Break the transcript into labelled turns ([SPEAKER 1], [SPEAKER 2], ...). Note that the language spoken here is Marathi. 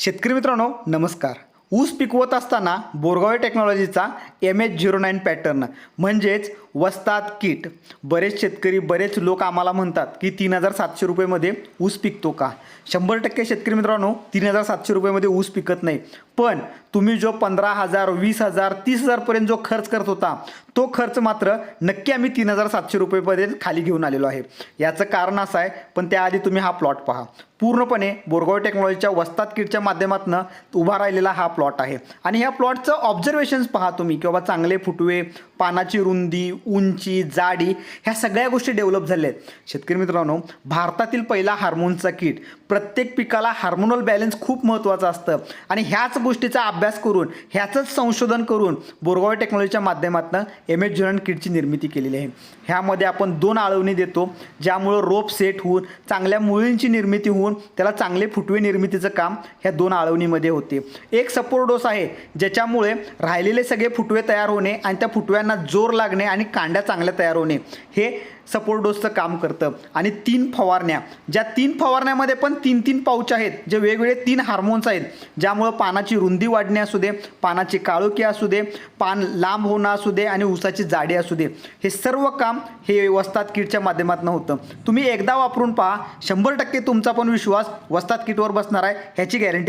[SPEAKER 1] शेतकरी मित्रांनो नमस्कार. ऊस पिकवत असताना बोरगावे टेक्नॉलॉजीचा M H zero nine pattern म्हणजेच वस्तात किट. बरेच शेतकरी बरेच लोक आम्हाला म्हणतात की तीन हजार सातशे रुपयेमध्ये ऊस पिकतो का? शंभर टक्के शेतकरी मित्रांनो तीन हजार सातशे रुपयेमध्ये ऊस पिकत नाही. पण तुम्ही जो पंधरा हजार वीस हजार तीस हजारपर्यंत जो खर्च करत होता तो खर्च मात्र नक्की आम्ही तीन हजार सातशे रुपयेपर्यंत खाली घेऊन आलेलो आहे. याचं कारण असं आहे पण त्याआधी तुम्ही हा प्लॉट पहा. पूर्णपणे बोरगाव टेक्नॉलॉजीच्या वस्तात किटच्या माध्यमातून उभा राहिलेला हा प्लॉट आहे. आणि ह्या प्लॉटचं ऑब्झर्वेशन्स पहा तुम्ही की बाबा चांगले फुटवे पानाची रुंदी उंची जाडी ह्या सगळ्या गोष्टी डेव्हलप झाल्या आहेत. शेतकरी मित्रांनो भारतातील पहिला हार्मोनचा किट प्रत्येक पिकाला हार्मोनल बॅलन्स खूप महत्त्वाचं असतं. आणि ह्याच गोष्टीचा अभ्यास करून ह्याचंच संशोधन करून बोरगाव टेक्नॉलॉजीच्या माध्यमातून एम एच झिरन किटची निर्मिती केलेली आहे. ह्यामध्ये आपण दोन आळवणी देतो ज्यामुळं रोप सेट होऊन चांगल्या मुळींची निर्मिती होऊन त्याला चांगले फुटवे निर्मितीचं काम ह्या दोन आळवणीमध्ये होते. एक सपोर्ट डोस आहे ज्याच्यामुळे राहिलेले सगळे फुटवे तयार होणे आणि त्या फुटव्यांना जोर लागणे आणि कांड्या चांगल्या तयार होणे. हे सपोर्ट डोसचं काम करतं. आणि तीन फवारण्या. ज्या तीन फवारण्यामध्ये पण तीन तीन पाऊच आहेत. जे वेगवेगळे तीन हार्मोन्स आहेत. ज्यामुळं पानाची रुंदी वाढणे असू दे पानाची काळोखी असू दे पान लांब होणं असू दे आणि ऊसाची जाडी असू दे. हे सर्व काम हे वस्तात किटच्या माध्यमातून होतं. तुम्ही एकदा वापरून पहा. शंभर टक्के तुमचा पण विश्वास वस्तात किटवर बसणार आहे. ह्याची गॅरंटी